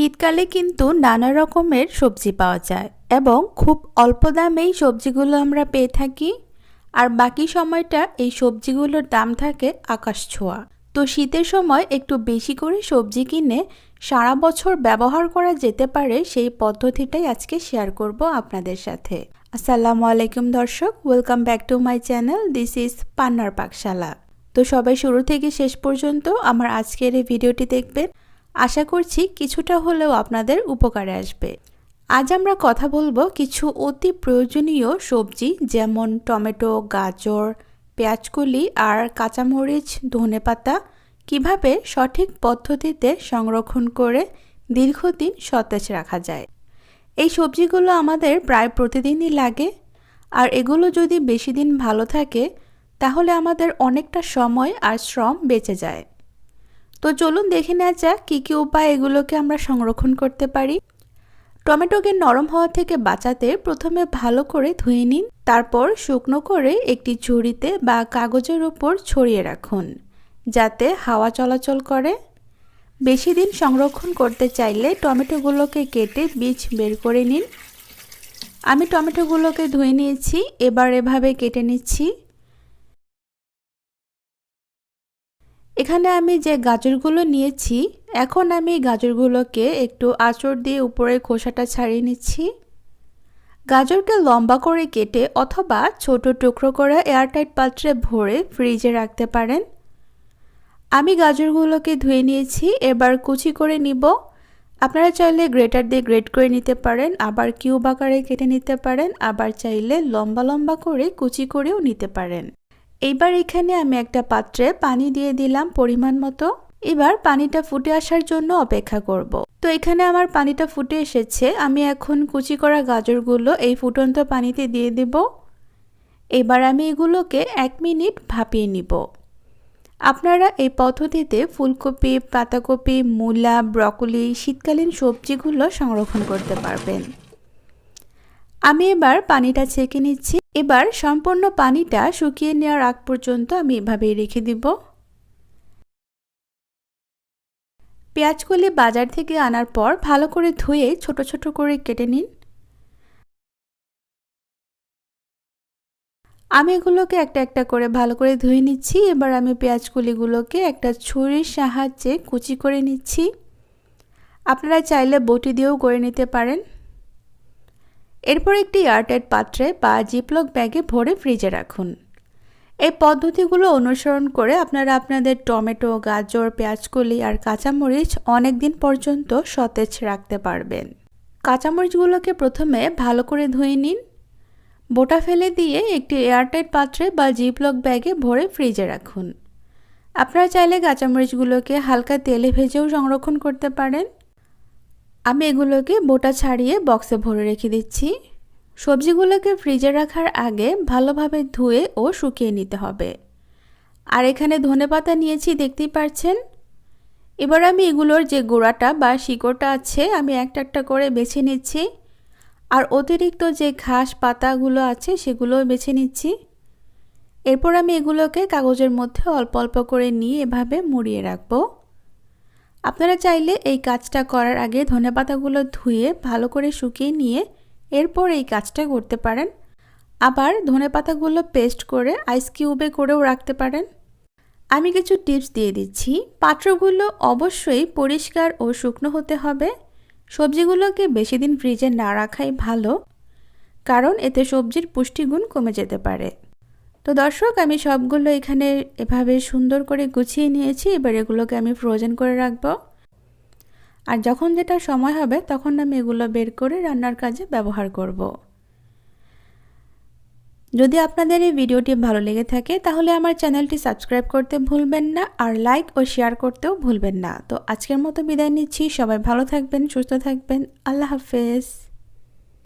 শীতকালে কিন্তু নানা রকমের সবজি পাওয়া যায় এবং খুব অল্প দামেই সবজিগুলো আমরা পেয়ে থাকি। আর বাকি সময়টা এই সবজিগুলোর দাম থাকে আকাশ ছোঁয়া। তো শীতের সময় একটু বেশি করে সবজি কিনে সারা বছর ব্যবহার করা যেতে পারে সেই পদ্ধতিটাই আজকে শেয়ার করব আপনাদের সাথে। আসসালামু আলাইকুম দর্শক welcome back to my channel this is পান্নার পাকশালা তো সবাই শুরু থেকে শেষ পর্যন্ত আমার আজকের এই ভিডিওটি দেখবেন। আশা করছি কিছুটা হলেও আপনাদের উপকারে আসবে। আজ আমরা কথা বলব কিছু অতি প্রয়োজনীয় সবজি, যেমন টমেটো, গাজর, পেঁয়াজকলি আর কাঁচামরিচ, ধনেপাতা, কীভাবে সঠিক পদ্ধতিতে সংরক্ষণ করে দীর্ঘদিন সতেজ রাখা যায়। এই সবজিগুলো আমাদের প্রায় প্রতিদিনই লাগে, আর এগুলো যদি বেশি দিন ভালো থাকে, তাহলে আমাদের অনেকটা সময় আর শ্রম বেঁচে যায়। তো চলুন দেখে নেওয়া যাক কী কী উপায় এগুলোকে আমরা সংরক্ষণ করতে পারি। টমেটোকে নরম হওয়া থেকে বাঁচাতে প্রথমে ভালো করে ধুয়ে নিন। তারপর শুকনো করে একটি ঝুড়িতে বা কাগজের উপর ছড়িয়ে রাখুন, যাতে হাওয়া চলাচল করে। বেশি দিন সংরক্ষণ করতে চাইলে টমেটোগুলোকে কেটে বীজ বের করে নিন। আমি টমেটোগুলোকে ধুয়ে নিয়েছি, এবার এভাবে কেটে নিচ্ছি। এখানে আমি যে গাজরগুলো নিয়েছি, এখন আমি গাজরগুলোকে একটু আঁচড় দিয়ে উপরে খোসাটা ছাড়িয়ে নিচ্ছি। গাজরকে লম্বা করে কেটে অথবা ছোট টুকরো করে এয়ারটাইট পাত্রে ভরে ফ্রিজে রাখতে পারেন। আমি গাজরগুলোকে ধুয়ে নিয়েছি, এবার কুচি করে নিব। আপনারা চাইলে গ্রেটার দিয়ে গ্রেট করে নিতে পারেন, আবার কিউব আকারে কেটে নিতে পারেন, আবার চাইলে লম্বা লম্বা করে কুচি করেও নিতে পারেন। এইবার এখানে আমি একটা পাত্রে পানি দিয়ে দিলাম পরিমাণ মতো। এবার পানিটা ফুটে আসার জন্য অপেক্ষা করব। তো এখানে আমার পানিটা ফুটে এসেছে। আমি এখন কুচি করা গাজরগুলো এই ফুটন্ত পানিতে দিয়ে দেব। এবার আমি এগুলোকে এক মিনিট ভাপিয়ে নিব। আপনারা এই পদ্ধতিতে ফুলকপি, পাতাকপি, মূলা, ব্রকলি, শীতকালীন সবজিগুলো সংরক্ষণ করতে পারবেন। আমি এবার পানিটা ছেঁকে নিচ্ছি। এবার সম্পূর্ণ পানিটা শুকিয়ে নেওয়ার আগ পর্যন্ত আমি এভাবেই রেখে দিব। পেঁয়াজগুলি বাজার থেকে আনার পর ভালো করে ধুয়ে ছোট ছোট করে কেটে নিন। আমি এগুলোকে একটা একটা করে ভালো করে ধুয়ে নিচ্ছি। এবার আমি পেঁয়াজগুলিগুলোকে একটা ছুরির সাহায্যে কুচি করে নিচ্ছি। আপনারা চাইলে বটি দিয়েও করে নিতে পারেন। এরপর একটি এয়ারটাইট পাত্রে বা জিপলক ব্যাগে ভরে ফ্রিজে রাখুন। এই পদ্ধতিগুলো অনুসরণ করে আপনারা আপনাদের টমেটো, গাজর, পেঁয়াজকলি আর কাঁচামরিচ অনেক দিন পর্যন্ত সতেজ রাখতে পারবেন। কাঁচামরিচগুলোকে প্রথমে ভালো করে ধুয়ে নিন। বোটা ফেলে দিয়ে একটি এয়ারটাইট পাত্রে বা জিপলক ব্যাগে ভরে ফ্রিজে রাখুন। আপনারা চাইলে কাঁচামরিচগুলোকে হালকা তেলে ভেজেও সংরক্ষণ করতে পারেন। আমি এগুলোকে বোটা ছাড়িয়ে বক্সে ভরে রেখে দিচ্ছি। সবজিগুলোকে ফ্রিজে রাখার আগে ভালোভাবে ধুয়ে ও শুকিয়ে নিতে হবে। আর এখানে ধনে পাতা নিয়েছি, দেখতেই পারছেন? এবার আমি এগুলোর যে গোড়াটা বা শিকড়টা আছে, আমি একটা একটা করে বেছে নিচ্ছি। আর অতিরিক্ত যে ঘাস পাতাগুলো আছে, সেগুলোও বেছে নিচ্ছি। এরপর আমি এগুলোকে কাগজের মধ্যে অল্প অল্প করে নিয়ে এভাবে মুড়িয়ে রাখব। আপনারা চাইলে এই কাজটা করার আগে ধনেপাতাগুলো ধুয়ে ভালো করে শুকিয়ে নিয়ে এরপর এই কাজটা করতে পারেন। আবার ধনেপাতাগুলো পেস্ট করে আইস কিউবে করেও রাখতে পারেন। আমি কিছু টিপস দিয়ে দিচ্ছি। পাত্রগুলো অবশ্যই পরিষ্কার ও শুকনো হতে হবে। সবজিগুলোকে বেশি দিন ফ্রিজে না রাখাই ভালো, কারণ এতে সবজির পুষ্টিগুণ কমে যেতে পারে। তো দর্শক, আমি সবগুলো এখানে এভাবে সুন্দর করে গুছিয়ে নিয়েছি। এবার এগুলোকে আমি ফ্রোজেন করে রাখব। আর যখন যেটা সময় হবে, তখন আমি এগুলো বের করে রান্নার কাজে ব্যবহার করব। যদি আপনাদের এই ভিডিওটি ভালো লেগে থাকে, তাহলে আমার চ্যানেলটি সাবস্ক্রাইব করতে ভুলবেন না আর লাইক ও শেয়ার করতেও ভুলবেন না। তো আজকের মতো বিদায় নিচ্ছি। সবাই ভালো থাকবেন, সুস্থ থাকবেন। আল্লাহ হাফেজ।